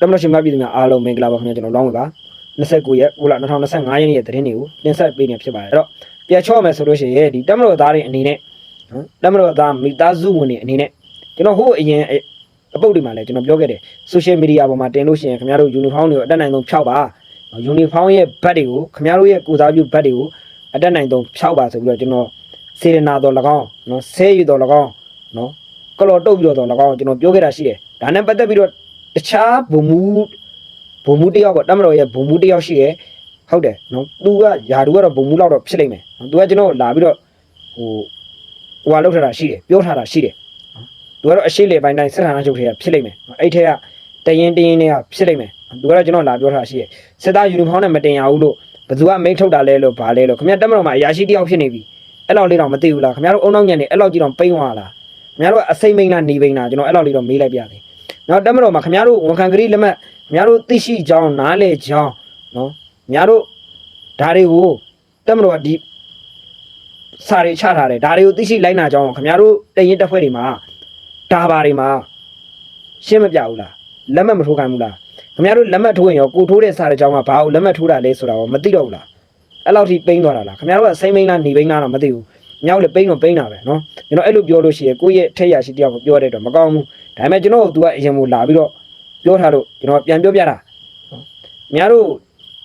တမလို့ရှင်မပြည်သူများအားလုံးမင်္ဂလာပါခင်ဗျာကျွန်တော်လောင်းဝေပါ29ရက်9လ2025ရက်နေ့ရဲ့သတင်းတွေကိုတင်ဆက်ပေးနေဖြစ်ပါတယ်အဲ့တော့ပြချော့မယ်ဆိုလို့ရှိရင်ဒီတမလို့သားတွေအနေနဲ့နော်တမလို့သားမိသားစုဝင်တွေအနေနဲ့ကျွန်တော်ဟိုအရင်အပုတ်တွေမှာလည်းကျွန်တော်ပြောခဲ့တယ် social media ပေါ်မှာတင်လို့ရှိရင်ခင်ဗျားတို့ uniform တွေကိုအတက်နိုင်ဆုံးဖြောက်ပါ uniform ရဲ့ဘတ်တွေကိုခင်ဗျားတို့ရဲ့ကိုစားပြုဘတ်တွေကိုအတက်နိုင်ဆုံးဖြောက်ပါဆိုပြီးတော့ကျွန်တော်စေရနာတော်၎င်းနော်ဆဲရည်တော်၎င်းနော်ကလော်တုတ်ပြီးတော့၎င်းကျွန်တော်ပြောခဲ့တာရှိတယ်ဒါနဲ့ပတ်သက်ပြီးတော့ တခြားဘုံမူဘုံမူတယောက်ပေါ့တမတော်ရဲ့ဘုံမူတယောက်ရှိတယ်ဟုတ်တယ်နော်သူကယာတူကတော့ဘုံမူလောက်တော့ဖြစ်လိမ့်မယ်နော်သူကကျွန်တော်လာပြီးတော့ဟိုဟိုဟာလောက်ထားတာရှိတယ်ပြောထားတာရှိတယ်သူကတော့အရှိလေပိုင်းတိုင်းစစ်ဌာနချုပ်ထဲကဖြစ်လိမ့်မယ်အဲ့ထဲကတရင်တရင်တွေကဖြစ်လိမ့်မယ်သူကတော့ကျွန်တော်လာပြောထားတာရှိတယ်စစ်သားယူနီဖောင်းနဲ့မတင်ရဘူးလို့ဘယ်သူကမိတ်ထုတ်တာလဲလို့ဗာလဲလို့ခင်ဗျာတက်မတော်မှာအရာရှိတယောက်ဖြစ်နေပြီအဲ့လောက်လေးတော့မသိဘူးလားခင်ဗျားတို့အုံနောက်ညံနေအဲ့လောက်ကြီးတော့ပိန်းသွားလားခင်ဗျားတို့ကအစိမ့်မိန်လားနေပိန်လားကျွန်တော်အဲ့လောက်လေးတော့မေးလိုက်ပြတယ် နောက်တက်မတော်မှာခင်ဗျားတို့ဝန်ခံကလေးလက်မှတ်ခင်ဗျားတို့သိရှိကြောင်းနားလေကြောင်းနော်ခင်ဗျားတို့ဒါတွေကိုတက်မတော်ကဒီစာတွေချထားတယ်ဒါတွေကိုသိရှိလိုက်နာကြောင်းခင်ဗျားတို့တရင်တက်ဖွဲ့တွေမှာဒါပါတွေမှာရှင်းမပြဘူးလားလက်မှတ်မထိုးခိုင်းဘူးလားခင်ဗျားတို့လက်မှတ်ထိုးရင်ရောကိုထိုးတဲ့စာတွေကြောင်းကဘာလို့လက်မှတ်ထိုးတာလဲဆိုတာရောမသိတော့ဘူးလားအဲ့လောက်ထိပိန်းသွားတာလားခင်ဗျားတို့ကစိမ့်မိန်လားနေပိန်းလားတော့မသိဘူးမြောက်လေပိန်းတော့ပိန်းတာပဲနော်ကျွန်တော်အဲ့လိုပြောလို့ရှိရင်ကိုယ့်ရဲ့ထက်ရရှိတယောက်ကိုပြောတဲ့တော့မကောင်းဘူး ဒါပေမဲ့ကျွန်တော်က तू ကအရင်ကလာပြီးတော့ပြောထားလို့ကျွန်တော်ပြန်ပြောပြတာနော်ခင်ဗျားတို့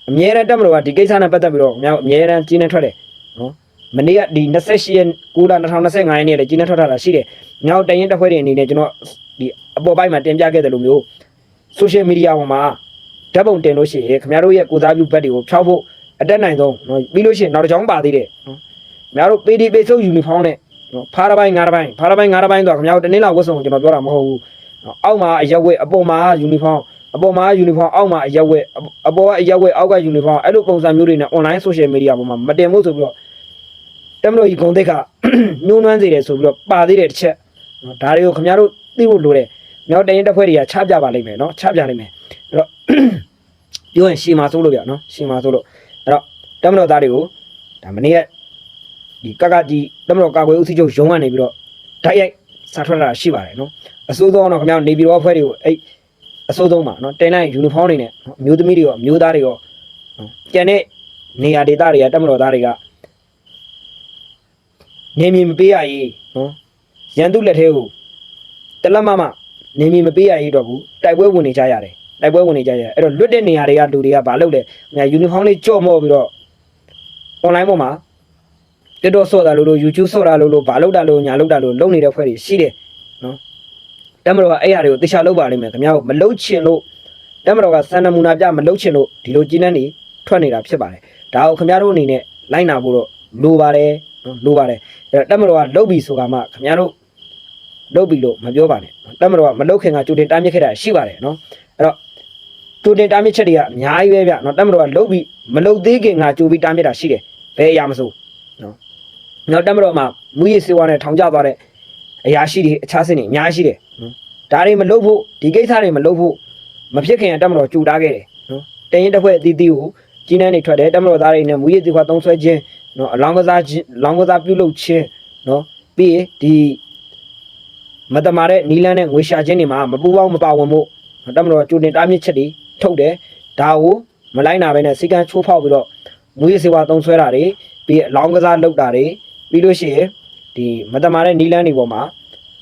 အမြဲတမ်းတက်မလို့ကဒီကိစ္စနဲ့ပတ်သက်ပြီးတော့ခင်ဗျားတို့အမြဲတမ်းကျင်းနေထွက်တယ်နော်မနေ့ကဒီ28ရက်9လ2025ရက်နေ့လည်းကျင်းနေထွက်ထားတာရှိတယ်မြောက်တရင်တစ်ခွဲတွေအနေနဲ့ကျွန်တော်ဒီအပေါ်ပိုင်းမှာတင်ပြခဲ့တယ်လို့မျိုး social media ပေါ်မှာဓာတ်ပုံတင်လို့ရှိရင်ခင်ဗျားတို့ရဲ့ကိုယ်စားပြုဘက်တွေကိုဖျောက်ဖို့အတက်နိုင်ဆုံးနော်ပြီးလို့ရှိရင်နောက်တစ်ကြောင်းပါသေးတယ်နော်ခင်ဗျားတို့ PD ပေဆုပ် uniform နဲ့ နော်ဖားတစ်ပိုင်းငါးတစ်ပိုင်းဖားတစ်ပိုင်းငါးတစ်ပိုင်းဆိုတော့ခင်ဗျားတို့တနေ့လောက်ဝတ်စုံကိုကျွန်တော်ပြောတာမဟုတ်ဘူးနော်အောက်မှာအရက်ဝက်အပေါ်မှာ uniform အပေါ်မှာ uniform အောက်မှာအရက်ဝက်အပေါ်ကအရက်ဝက်အောက်က uniform အဲ့လိုပုံစံမျိုးတွေနဲ့ online social media ပေါ်မှာမတင်ဖို့ဆိုပြီးတော့တက်မလို့ဒီဂုံတိတ်ကညှိုးနှွမ်းစေတယ်ဆိုပြီးတော့ပါသေးတယ်တစ်ချက်နော်ဒါတွေကိုခင်ဗျားတို့သိဖို့လိုတယ်မြောက်တရင်တစ်ဖွဲ့တွေကချပြပါလိမ့်မယ်နော်ချပြလိမ့်မယ်အဲ့တော့ပြောရင်ရှီမာဆိုးလို့ပြနော်ရှီမာဆိုးလို့အဲ့တော့တမတော်သားတွေကိုဒါမနေ့က ဒီကကကြီးတမတော်ကာကွယ်ဦးစီးချုပ်ရုံးကနေပြီးတော့ဓာတ်ရိုက်စာထွက်လာတာရှိပါတယ်နော်အစိုးဆုံးတော့ခင်ဗျားနေပြည်တော်အဖွဲ့တွေကိုအဲ့အစိုးဆုံးပါနော်တင်လိုက်ယူနီဖောင်းတွေနဲ့နော်အမျိုးသမီးတွေရောအမျိုးသားတွေရောနော်ကျန်တဲ့နေရာဒေသတွေကတမတော်သားတွေကနေမီမပေးရရေးနော်ရန်သူလက်ထဲကိုတလက်မမနေမီမပေးရရေးတော့ဘူးတိုက်ပွဲဝင်နေကြရတယ်တိုက်ပွဲဝင်နေကြရတယ်အဲ့တော့လွတ်တဲ့နေရာတွေကလူတွေကဘာလုပ်လဲ။ညာယူနီဖောင်းလေးကြော့မော့ပြီးတော့ online ပေါ်မှာ TikTok ဆော့တာလို့လို့ YouTube ဆော့တာလို့လို့ဘာလုပ်တာလို့ညာလုပ်တာလို့လုပ်နေတဲ့ဖွဲ့တွေရှိတယ်နော်။တမတော်ကအဲ့အရာတွေကိုတခြားလုပ်ပါလိမ့်မယ်ခင်ဗျားတို့မလုပ်ချင်လို့တမတော်ကစံနမူနာပြမလုပ်ချင်လို့ဒီလိုကျင်းနှန်းနေထွက်နေတာဖြစ်ပါတယ်။ဒါကိုခင်ဗျားတို့အနေနဲ့လိုက်နာဖို့တော့လိုပါတယ်နော်လိုပါတယ်။အဲ့တော့တမတော်ကလုပ်ပြီဆိုတာမှခင်ဗျားတို့လုပ်ပြီလို့မပြောပါနဲ့။တမတော်ကမလုပ်ခင်ကကြိုတင်တားမြစ်ခဲ့တာရှိပါတယ်နော်။အဲ့တော့ကြိုတင်တားမြစ်ချက်တွေကအများကြီးပဲဗျနော်တက်မတော်ကလုတ်ပြီးမလုတ်သေးခင်ကကြိုပြီးတားမြစ်တာရှိတယ်ဘယ်အရာမဆိုနော် နောက်တက်မတော်မှာမူရည်စေဝါနဲ့ထောင်ကျသွားတဲ့အရာရှိတွေအခြားစင်းတွေအများကြီးရှိတယ်နော်ဒါတွေမလုတ်ဖို့ဒီကိစ္စတွေမလုတ်ဖို့မဖြစ်ခင်ကတက်မတော်ကြိုတားခဲ့တယ်နော်တရင်တစ်ဖွဲ့အသီးသီးကိုကြီးနှန်းနေထွက်တယ်တက်မတော်သားတွေနဲ့မူရည်စေဝါသုံးဆွဲခြင်းနော်အလောင်းကစားခြင်းလောင်းကစားပြုလုပ်ခြင်းနော်ပြီးရင်ဒီမတမာတဲ့နီလန်းနဲ့ငွေရှာခြင်းတွေမှာမပူပေါင်းမပါဝင်ဖို့တက်မတော်ကြိုတင်တားမြစ်ချက်တွေထုတ်တယ်ဒါကိုမလိုက်နာပဲနဲ့စီကံချိုးဖောက်ပြီးတော့မူရစေဝါသုံးဆွဲတာတွေပြီးအလောင်းကစားလုပ်တာတွေ ပြီးလို့ရှိရင်ဒီမတမာတဲ့နီလန်းတွေပေါ်မှာ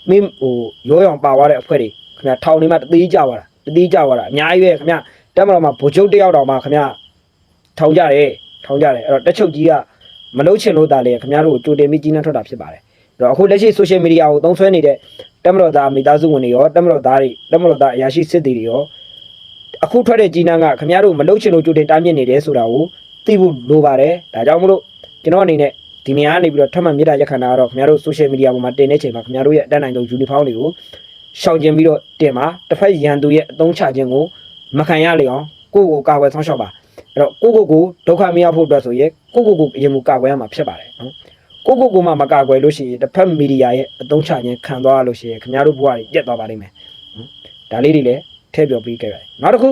မင်းဟိုရောရောင်ပါသွားတဲ့အဖွဲ့တွေခင်ဗျာထောင်နေမှတတိကြသွားတာတတိကြသွားတာအများကြီးပဲခင်ဗျာတက်မတော်မှာဗိုလ်ချုပ်တယောက်တောင်မှခင်ဗျာထောင်ကြတယ်ထောင်ကြတယ်အဲ့တော့တက်ချုပ်ကြီးကမလုံးချင်လို့တာလေခင်ဗျားတို့ကြိုတင်ပြီးကြီးနှံထွက်တာဖြစ်ပါတယ်အဲ့တော့အခုလက်ရှိ social media ကိုသုံးဆွဲနေတဲ့တက်မတော်သားမိသားစုဝင်တွေရောတက်မတော်သားတွေတက်မတော်သားအရာရှိစစ်တီတွေရောအခုထွက်တဲ့ကြီးနှန်းကခင်ဗျားတို့မလုတ်ချင်လို့ကြိုတင်တားမြစ်နေတယ်ဆိုတာကိုသိဖို့လိုပါတယ်ဒါကြောင့်မလို့ကျွန်တော်အနေနဲ့ ဒီနေရာကနေပြီးတော့ထပ်မံမြစ်တာရက်ခန္ဓာကတော့ခင်ဗျားတို့ social media ပေါ်မှာတင်တဲ့ချိန်မှာခင်ဗျားတို့ရဲ့အတန်းနိုင်ဆုံး uniform တွေကိုရှောင်ကျင်ပြီးတော့တင်ပါတစ်ဖက်ရန်သူရဲ့အသုံးချခြင်းကိုမခံရလေအောင်ကိုယ့်ကိုယ်ကာကွယ်ဆောင်ရှောက်ပါအဲ့တော့ကိုယ့်ကိုယ်ကိုဒုက္ခမရောက်ဖို့အတွက်ဆိုရင်ကိုယ့်ကိုယ်ကိုအရင်မူကာကွယ်ရမှာဖြစ်ပါတယ်နော်ကိုကိုကိုမှမကာကွယ်လို့ရှိရင်တစ်ဖက်မီဒီယာရဲ့အသုံးချခြင်းခံသွားရလို့ရှိရင်ခင်ဗျားတို့ဘဝတွေပြတ်သွားပါလိမ့်မယ်နော်ဒါလေးတွေလည်းထည့်ပြောပြီးခဲ့ပါတယ်နောက်တစ်ခု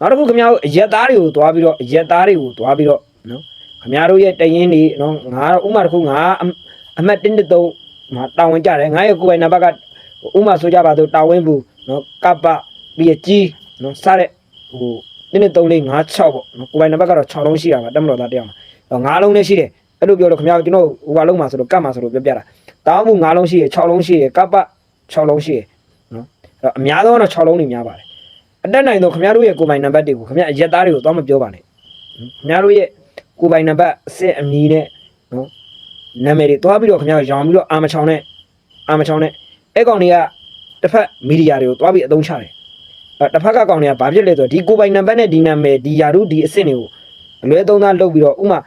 နောက်တစ်ခုခင်ဗျားတို့အရက်သားတွေကိုသွားပြီးတော့အရက်သားတွေကိုသွားပြီးတော့နော် ခင်ဗျားတို့ရဲ့တရင်တွေနော်ငါဥမာတစ်ခုငါအအမှတ်1 3ငါတာဝန်ကြတယ်ငါရဲ့ကိုယ်ပိုင်နံပါတ်ကဥမာဆိုကြပါတော့တာဝန်ဘူးနော်ကပ္ပပြီးရကြီးနော်စတဲ့ဟိုနည်းနည်း3 4 5 6ပေါ့နော်ကိုယ်ပိုင်နံပါတ်ကတော့6လုံးရှိတာပါတက်မတော်သားတရားမှာတော့9လုံးနဲ့ရှိတယ်အဲ့လိုပြောတော့ခင်ဗျားကျွန်တော်ဟိုကလုံးမှာဆိုတော့ကတ်မှာဆိုတော့ပြောပြတာတောင်းမှု9လုံးရှိရ6လုံးရှိရကပ်ပတ်6လုံးရှိရနော်အဲ့တော့အများဆုံးကတော့6လုံးနေများပါတယ်အတက်နိုင်တော့ခင်ဗျားတို့ရဲ့ကိုယ်ပိုင်နံပါတ်တွေကိုခင်ဗျားအရက်သားတွေကိုတော့မပြောပါနဲ့ခင်ဗျားတို့ရဲ့ ကိုယ်ပိုင်နံပါတ်အစစ်အမီနဲ့နော်နာမည်တွေတွားပြီးတော့ခင်ဗျားရောင်ပြီးတော့အာမချောင်းနဲ့အာမချောင်းနဲ့အဲ့ကောင်တွေကတစ်ဖက်မီဒီယာတွေကိုတွားပြီးအသုံးချတယ်အဲ့တစ်ဖက်ကကောင်တွေကဘာဖြစ်လဲဆိုတော့ဒီကိုပိုင်နံပါတ်နဲ့ဒီနာမည်ဒီယာရုဒီအစ်စ်တွေကိုအလွဲသုံးသားလုပ်ပြီးတော့ဥမာ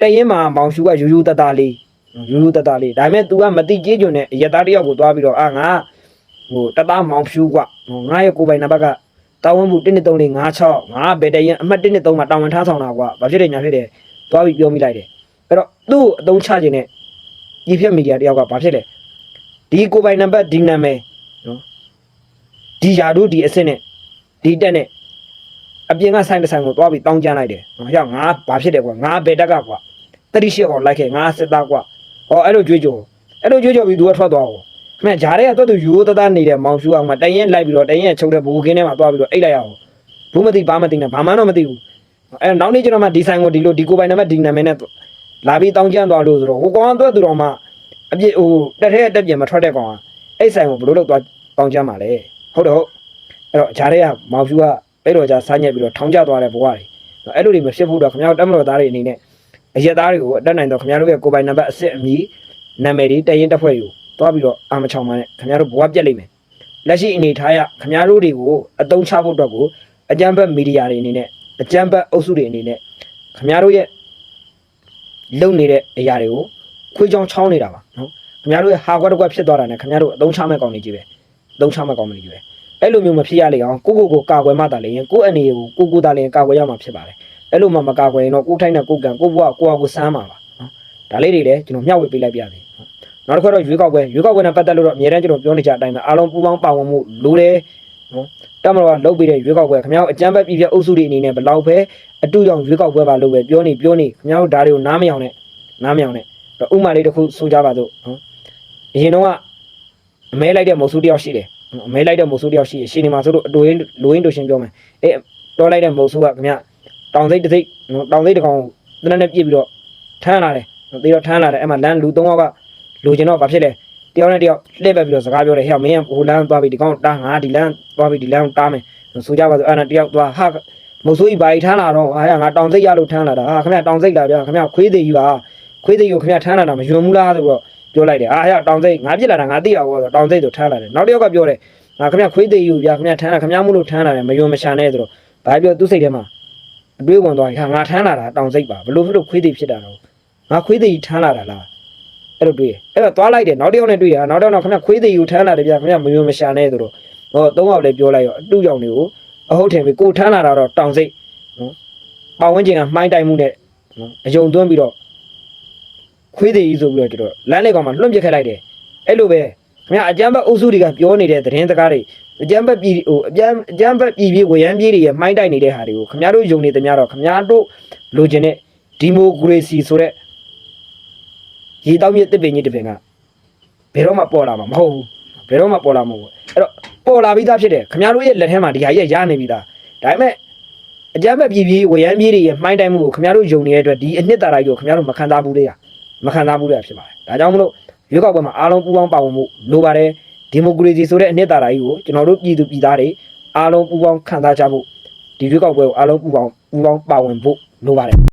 တရင်မှာမောင်ရှူကယူယူတတလေးယူယူတတလေးဒါပေမဲ့ तू ကမတိကြေးကျွန်းနဲ့ရသားတယောက်ကိုသွားပြီးတော့အာငါဟိုတသားမောင်ရှူကဟိုငါရဲ့ကိုပိုင်နံပါတ်က တာဝန်မှု12356ငါဘယ်တရင်အမှတ်123မှာတာဝန်ထားဆောင်တာကွာဘာဖြစ်တယ်ညာဖြစ်တယ်သွားပြီးပြောမိလိုက်တယ်အဲ့တော့သူ့ကိုအသုံးချခြင်းနဲ့ဒီဖြစ်မီဒီယာတယောက်ကဘာဖြစ်လဲဒီကိုပိုင်နံပါတ်ဒီနာမည်နော်ဒီယာတို့ဒီအစ်စ်နဲ့ဒီတက်နဲ့အပြင်ကဆိုင်တစ်ဆိုင်ကိုသွားပြီးတောင်းကြလိုက်တယ်။ဟောရောက်ငါဘာဖြစ်တယ်ကွာငါဘယ်တက်ကကွာတတိရှိကောင်လိုက်ခဲ့ငါစစ်သားကွာဟောအဲ့လိုကြွေးကြော်အဲ့လိုကြွေးကြော်ပြီးသူကထွက်သွားအောင်။ မှန်ဂျားတွေကတော့သူယူတသားနေတဲ့မောင်ရှူအောင်မတရင်လိုက်ပြီးတော့တရင်ချုပ်တဲ့ဘူကင်းထဲမှာသွားပြီးတော့အိတ်လိုက်ရအောင်ဘူးမသိဘာမသိနဲ့ဘာမှတော့မသိဘူးအဲ့နောက်နေ့ကျွန်တော်မှဒီဆိုင်ကိုဒီလိုဒီကိုပိုင်နံပါတ်ဒီနာမည်နဲ့လာပြီးတောင်းကြမ်းသွားလို့ဆိုတော့ဟိုကောင်ကတော့သူတော်မှအပြစ်ဟိုတက်ထဲတက်ပြင်မထွက်တဲ့ကောင်ကအဲ့ဆိုင်ကိုဘလို့လို့သွားတောင်းကြမ်းပါလေဟုတ်တော့အဲ့တော့ဂျားတွေကမောင်ဖြူကအဲ့တော့ဂျာစားညက်ပြီးတော့ထောင်းကျသွားတဲ့ဘဝတွေအဲ့လိုတွေမဖြစ်ဘူးတော့ခင်ဗျားတို့တက်မတော်သားတွေအနေနဲ့အရက်သားတွေကိုအတက်နိုင်တော့ခင်ဗျားတို့ရဲ့ကိုယ်ပိုင်နံပါတ်အစစ်အမီနာမည်တွေတရင်တက်ဖွဲ့ယူ သွားပြီးတော့အာမချောင်ပါနဲ့ခင်ဗျားတို့ဘဝပြက်လိမ့်မယ်လက်ရှိအနေထားရခင်ဗျားတို့တွေကိုအတုံးချဖို့အတွက်ကိုအကြမ်းဖက်မီဒီယာတွေအနေနဲ့အကြမ်းဖက်အုပ်စုတွေအနေနဲ့ခင်ဗျားတို့ရဲ့လုံနေတဲ့အရာတွေကိုခွေးချောင်းချောင်းနေတာပါနော်ခင်ဗျားတို့ရဲ့ဟာကွက်တစ်ကွက်ဖြစ်သွားတာနဲ့ခင်ဗျားတို့အတုံးချမဲ့ကောင်းနေကြီးပဲအတုံးချမဲ့ကောင်းနေကြီးပဲအဲ့လိုမျိုးမဖြစ်ရလေအောင်ကိုကိုကိုကာကွယ်မှတာလေရင်ကိုအနေကိုကိုကိုတာလေကာကွယ်ရမှာဖြစ်ပါတယ်အဲ့လိုမှမကာကွယ်ရင်တော့ကိုထိုင်းနဲ့ကိုကံကိုဘွားကိုဟာကိုစမ်းမှာပါနော်ဒါလေးတွေလည်းကျွန်တော်မျှဝေပေးလိုက်ပြသေး နောက်တစ်ခါတော့ရွေးကောက်ပွဲရွေးကောက်ပွဲနဲ့ပတ်သက်လို့တော့အများတန်းကျွန်တော်ပြောနေကြအတိုင်းပဲအားလုံးပူးပေါင်းပါဝင်မှုလိုတယ်နော်တမတော်ကလုပ်ပေးတဲ့ရွေးကောက်ပွဲခင်ဗျားတို့အကြမ်းဖက်ပြည်ပြအုပ်စုတွေအနေနဲ့ဘယ်လောက်ပဲအတူကြောင့်ရွေးကောက်ပွဲပါလို့ပဲပြောနေပြောနေခင်ဗျားတို့ဒါတွေကိုနားမယောင်နဲ့နားမယောင်နဲ့ဥမာလေးတစ်ခုဆိုကြပါစို့နော်အရင်တော့ကအမဲလိုက်တဲ့မုတ်ဆူတယောက်ရှိတယ်အမဲလိုက်တဲ့မုတ်ဆိုးတယောက်ရှိရရှင်နေမှာဆိုတော့အတူရင်းလူရင်းတို့ရှင်ပြောမယ်အဲတော်လိုက်တဲ့မုတ်ဆိုးကခင်ဗျတောင်စိတ်တစ်စိတ်နော်တောင်စိတ်တစ်ကောင်တနက်နဲ့ပြစ်ပြီးတော့ထမ်းလာတယ်သေတော့ထမ်းလာတယ်အဲ့မှာလမ်းလူ၃ယောက်က လူကျင်တော့ဘာဖြစ်လဲတယောက်နဲ့တယောက်လှည့်ပဲပြီးတော့စကားပြောတယ်ဟဲ့မင်းကဟိုလမ်းသွားပြီးဒီကောင်တားငါဒီလမ်းသွားပြီးဒီလမ်းတားမယ်ဆိုကြပါစို့အဲ့ဒါတယောက်သွားဟာမုတ်ဆိုးကြီးဘာကြီးထမ်းလာတော့ဟာငါတောင်စိတ်ရလို့ထမ်းလာတာဟာခင်ဗျတောင်စိတ်လာပြခင်ဗျခွေးသေးကြီးပါခွေးသေးကြီးကိုခင်ဗျထမ်းလာတာမယွံဘူးလားဆိုတော့ပြောလိုက်တယ်အာဟဲ့တောင်စိတ်ငါပြစ်လာတာငါသိရဘောဆိုတောင်စိတ်ဆိုထမ်းလာတယ်နောက်တစ်ယောက်ကပြောတယ်ငါခမခွေးသေးယူဗျာခမထမ်းတာခမမို့လို့ထမ်းလာတယ်မယုံမချန်နဲ့ဆိုတော့ဘာပြောသူ့စိတ်ထဲမှာအတွေးဝင်သွားရင်ဟာငါထမ်းလာတာတောင်စိတ်ပါဘလို့ဖြစ်လို့ခွေးသေးဖြစ်တာတော့ငါခွေးသေးကြီးထမ်းလာတာလား အဲ့လိုတွေးအဲ့တော့သွားလိုက်တယ်နောက်တစ်ယောက်နဲ့တွေ့ရနောက်တစ်ယောက်တော့ခမခွေးသေးယူထမ်းလာတယ်ဗျာခမမယုံမချန်နဲ့ဆိုတော့ဟောသုံးယောက်လည်းပြောလိုက်ရောအတူကြောင်တွေကိုအဟုတ်ထင်ပြီကိုထမ်းလာတာတော့တောင်စိတ်နော်ပတ်ဝန်းကျင်ကမှိုင်းတိုက်မှုနဲ့နော်အယုံသွင်းပြီးတော့ခွေးသေးကြီးဆိုပြီးတော့ကျတော့လမ်းလေးကောင်မှာလွှင့်ပစ်ခဲ့လိုက်တယ်အဲ့လိုပဲခင်ဗျာအကြမ်းဖက်အုပ်စုတွေကပြောနေတဲ့သတင်းစကားတွေအကြမ်းဖက်ပြည်ဟိုအကြမ်းအကြမ်းဖက်ပြည်ပြည်ဝရမ်းပြည်တွေရဲ့မှိုင်းတိုက်နေတဲ့ဟာတွေကိုခင်ဗျားတို့ယုံနေသမျှတော့ခင်ဗျားတို့လိုချင်တဲ့ဒီမိုကရေစီဆိုတဲ့ ရေတောက်မြစ်တစ်ပင်ကြီးတစ်ပင်ကဘယ်တော့မှပေါ်လာမှာမဟုတ်ဘူးဘယ်တော့မှပေါ်လာမှာမဟုတ်ဘူးအဲ့တော့ပေါ်လာပြီးသားဖြစ်တယ်ခင်ဗျားတို့ရဲ့လက်ထဲမှာဒီဟာကြီးရနေပြီးသားဒါပေမဲ့အကြမ်းဖက်ပြည်ပြည်ဝရမ်းပြည်တွေရဲ့မှိုင်းတိုက်မှုကိုခင်ဗျားတို့ယုံနေတဲ့အတွက်ဒီအနှစ်သာရကြီးကိုခင်ဗျားတို့မခံစားဘူးလေမခံစားဘူးလေဖြစ်ပါတယ်ဒါကြောင့်မလို့ရွေးကောက်ပွဲမှာအားလုံးပူးပေါင်းပါဝင်မှုလိုပါတယ်ဒီမိုကရေစီဆိုတဲ့အနှစ်သာရကြီးကိုကျွန်တော်တို့ပြည်သူပြည်သားတွေအားလုံးပူးပေါင်းခံစားကြဖို့ဒီရွေးကောက်ပွဲကိုအားလုံးပူးပေါင်းပူးပေါင်းပါဝင်ဖို့လိုပါတယ်